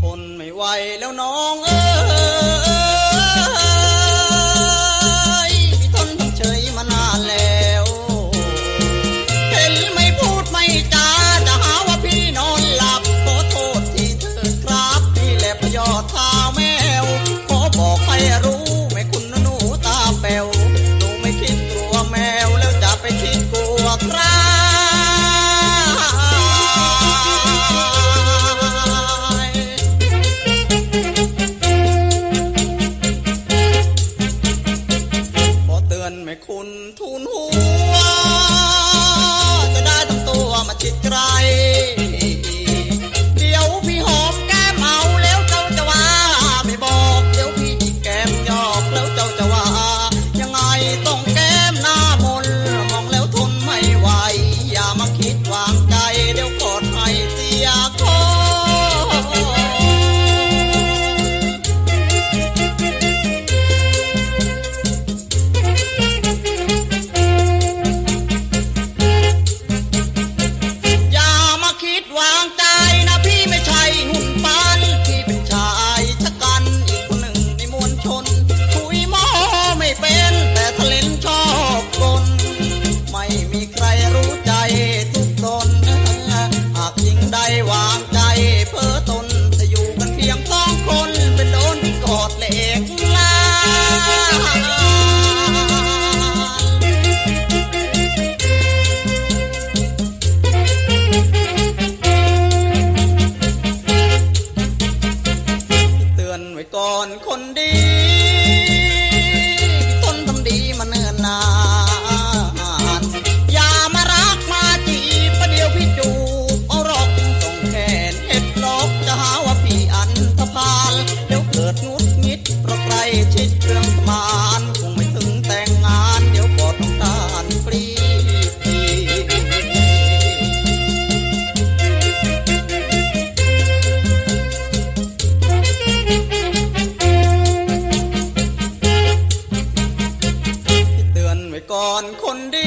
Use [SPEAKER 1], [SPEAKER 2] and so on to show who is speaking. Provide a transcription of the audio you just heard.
[SPEAKER 1] ทนไม่ไหวแล้วน้อง ได้รู้ ไม่คุณหนูตาแป๋หนูไม่คิดกลัวแมวแล้วจะไปคิดกลัวใครขอเตือนไม่คุณทุนหัว จะได้ทำตัวมาชิดไกล ก่อนคนดี கொண்டே